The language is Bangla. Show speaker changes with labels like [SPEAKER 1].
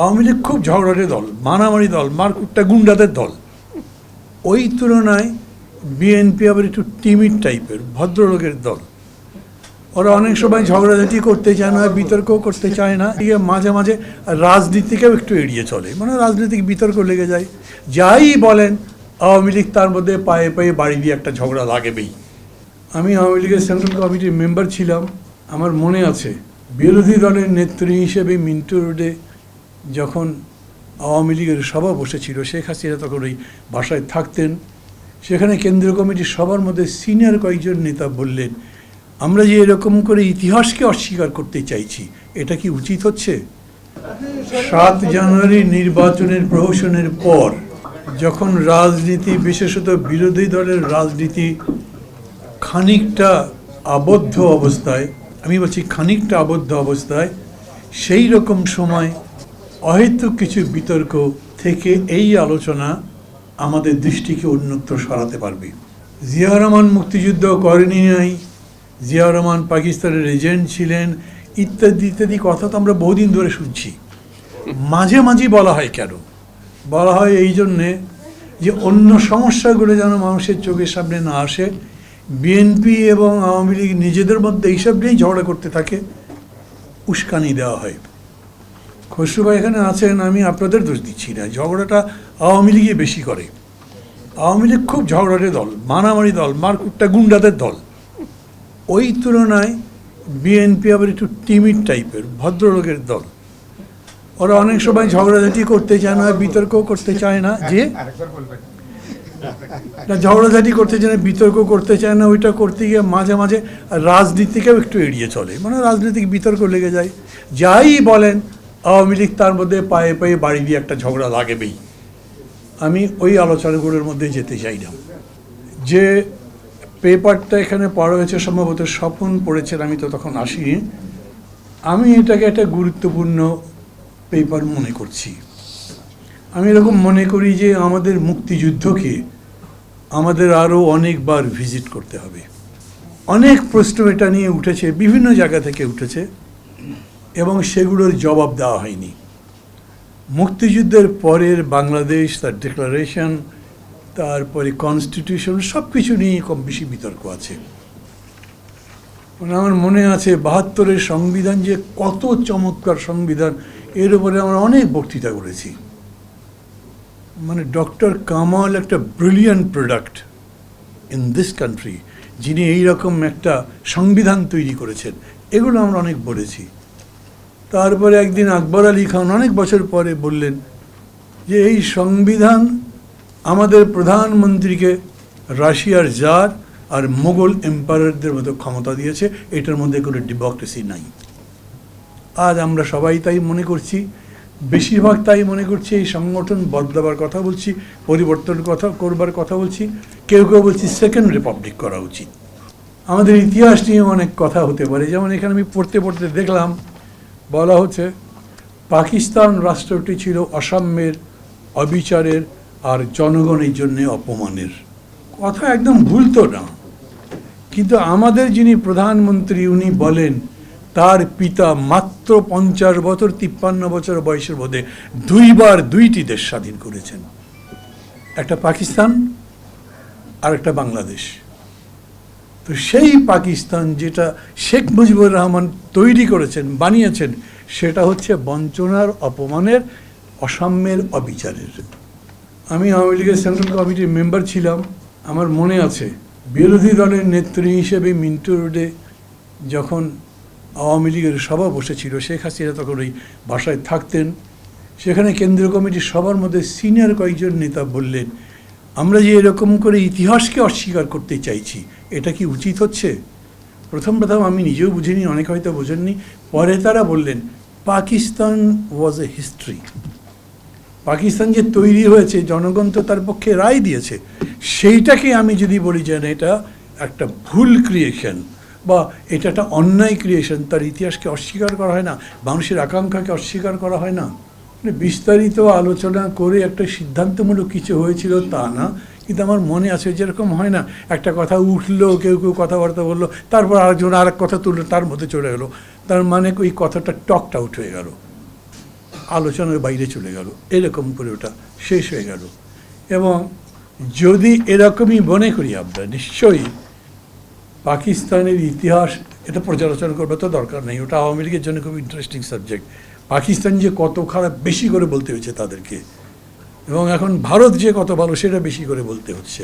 [SPEAKER 1] আওয়ামী লীগ খুব ঝগড়াটে দল, মারামারি দল, মারকুটটা গুন্ডাদের দল। ওই তুলনায় বিএনপি আবার একটু টিমিড টাইপের ভদ্রলোকের দল। ওরা অনেক সময় ঝগড়াঝাটি করতে চায় না, বিতর্কও করতে চায় না। মাঝে মাঝে রাজনীতিকেও একটু এড়িয়ে চলে। মানে রাজনৈতিক বিতর্ক লেগে যায়। যাই বলেন, আওয়ামী লীগ তার মধ্যে পায়ে পায়ে বাড়ি দিয়ে একটা ঝগড়া লাগবেই। আমি আওয়ামী লীগের সেন্ট্রাল কমিটির মেম্বার ছিলাম। আমার মনে আছে, বিরোধী দলের নেত্রী হিসেবে মিন্টু রোডে যখন আওয়ামী লীগের সভা বসেছিল, শেখ হাসিনা তখন ওই বাসায় থাকতেন। সেখানে কেন্দ্রীয় কমিটির সবার মধ্যে সিনিয়র কয়েকজন নেতা বললেন, আমরা যে এরকম করে ইতিহাসকে অস্বীকার করতে চাইছি, এটা কি উচিত হচ্ছে? সাত জানুয়ারি নির্বাচনের প্রহসনের পর, যখন রাজনীতি, বিশেষত বিরোধী দলের রাজনীতি খানিকটা আবদ্ধ অবস্থায়, আমি বলছি খানিকটা আবদ্ধ অবস্থায়, সেই রকম সময় অহেতুক কিছু বিতর্ক থেকে এই আলোচনা আমাদের দৃষ্টিকে অন্যত্র সরাতে পারবে। জিয়া রহমান মুক্তিযুদ্ধ করেনি নাই জিয়া রহমান পাকিস্তানের এজেন্ট ছিলেন, ইত্যাদি ইত্যাদি কথা তো আমরা বহুদিন ধরে শুনছি। মাঝে মাঝে বলা হয় কেন? বলা হয় এই জন্যে যে অন্য সমস্যাগুলো যেন মানুষের চোখের সামনে না আসে, বিএনপি এবং আওয়ামী লীগ নিজেদের মধ্যে এইসব নিয়েই ঝগড়া করতে থাকে, উস্কানি দেওয়া হয়। খসরু ভাই এখানে আছেন আমি আপনাদের দোষ দিচ্ছি না। ঝগড়াটা আওয়ামী লীগে বেশি করে। আওয়ামী লীগ খুব ঝগড়াটে দল মারামারি দল মারকুটটা গুন্ডাদের দল। ওই তুলনায় বিএনপি আবার একটু টিমিড টাইপের ভদ্রলোকের দল। ওরা অনেক সময় ঝগড়াঝাটি করতে চায় না বিতর্ক করতে চায় না। যে? না ঝগড়াঝাটি করতে চায় না বিতর্ক করতে চায় না ওইটা করতে গিয়ে মাঝে মাঝে রাজনীতিকেও একটু এড়িয়ে চলে। মানে রাজনৈতিক বিতর্ক লেগে যায়। যাই বলেন আওয়ামী লীগ তার মধ্যে পায়ে পায়ে বাড়ি দিয়ে একটা ঝগড়া লাগবেই। আমি ওই আলোচনাগুলোর মধ্যে যেতে চাই না যে পেপারটা এখানে পড়া হয়েছে, সম্ভবত স্বপন পড়েছেন, আমি তো তখন আসিনি। আমি এটাকে একটা গুরুত্বপূর্ণ পেপার মনে করছি। আমি এরকম মনে করি যে আমাদের মুক্তিযুদ্ধকে আমাদের আরও অনেকবার ভিজিট করতে হবে। অনেক প্রশ্ন এটা নিয়ে উঠেছে, বিভিন্ন জায়গা থেকে উঠেছে। এবং সেগুলোর জবাব দেওয়া হয়নি। মুক্তিযুদ্ধের পরের বাংলাদেশ, তার ডিক্লারেশন তারপরে কনস্টিটিউশন সব কিছু নিয়ে কম বেশি বিতর্ক আছে। মানে আমার মনে আছে বাহাত্তরের সংবিধান যে কত চমৎকার সংবিধান, এর উপরে আমরা অনেক বক্তৃতা করেছি। মানে ডক্টর কামাল একটা brilliant product in this country যিনি এই রকম একটা সংবিধান তৈরি করেছেন, এগুলো আমরা অনেক বলেছি। তারপরে একদিন আকবর আলী খান অনেক বছর পরে বললেন যে, এই সংবিধান আমাদের প্রধানমন্ত্রীকে রাশিয়ার জার আর মোগল এম্পায়ারদের মতো ক্ষমতা দিয়েছে, এটার মধ্যে কোনো ডেমোক্রেসি নাই। আজ আমরা সবাই তাই মনে করছি, বেশিরভাগ তাই মনে করছি, এই সংগঠন বদলাবার কথা বলছি, পরিবর্তন কথা, করবার কথা বলছি, কেউ কেউ বলছি সেকেন্ড রিপাবলিক করা উচিত। আমাদের ইতিহাস নিয়ে অনেক কথা হতে পারে, যেমন এখানে আমি পড়তে পড়তে দেখলাম বলা হচ্ছে, পাকিস্তান রাষ্ট্রটি ছিল অসাম্যের, অবিচারের আর জনগণের জন্য অপমানের। কথা একদম ভুল তো না। কিন্তু আমাদের যিনি প্রধানমন্ত্রী, উনি বলেন, তার পিতা মাত্র পঞ্চাশ বছর, তিপ্পান্ন বছর বয়সের মধ্যে দুইবার দুইটি দেশ স্বাধীন করেছেন। একটা পাকিস্তান আর একটা বাংলাদেশ। তো সেই পাকিস্তান যেটা শেখ মুজিবুর রহমান তৈরি করেছেন, বানিয়েছেন, সেটা হচ্ছে বঞ্চনার, অপমানের, অসাম্যের অবিচারের। আমি আওয়ামী লীগের সেন্ট্রাল কমিটির মেম্বার ছিলাম। আমার মনে আছে, বিরোধী দলের নেত্রী হিসেবে মিন্টু রোডে যখন আওয়ামী লীগের সভা বসেছিল, শেখ হাসিনা তখন ওই বাসায় থাকতেন। সেখানে কেন্দ্রীয় কমিটির সবার মধ্যে সিনিয়র কয়েকজন নেতা বললেন, আমরা যে এরকম করে ইতিহাসকে অস্বীকার করতে চাইছি এটা কি উচিত হচ্ছে? প্রথম প্রথম আমি নিজেও বুঝিনি, অনেক হয়তো বোঝেননি। পরে তারা বললেন, Pakistan was a history Pakistan যে তৈরি হয়েছে, জনগণ তো তার পক্ষে রায় দিয়েছে। সেইটাকে আমি যদি বলি যে এটা একটা ভুল ক্রিয়েশন বা এটা একটা অন্যায় ক্রিয়েশন তার ইতিহাসকে অস্বীকার করা হয় না, মানুষের আকাঙ্ক্ষাকে অস্বীকার করা হয় না। মানে বিস্তারিত আলোচনা করে একটা সিদ্ধান্তমূলক কিছু হয়েছিল তা না। কিন্তু আমার মনে আছে যেরকম হয় না, একটা কথা উঠল, কেউ কেউ কথাবার্তা বলল, তারপর আরেকজন আরেক কথা তুললো, তার মধ্যে চলে গেলো। তার মানে ওই কথাটা টকটা হয়ে গেল। আলোচনার বাইরে চলে গেল। এরকম করে ওটা শেষ হয়ে গেল। এবং যদি এরকমই মনে করি আমরা, নিশ্চয়ই পাকিস্তানের ইতিহাস, এটা পর্যালোচনা করবে তো দরকার নেই, ওটা আওয়ামী লীগের জন্য খুব ইন্টারেস্টিং সাবজেক্ট পাকিস্তান যে কত খারাপ বেশি করে বলতে হয়েছে তাদেরকে এবং এখন ভারত যে কত ভালো সেটা বেশি করে বলতে হচ্ছে।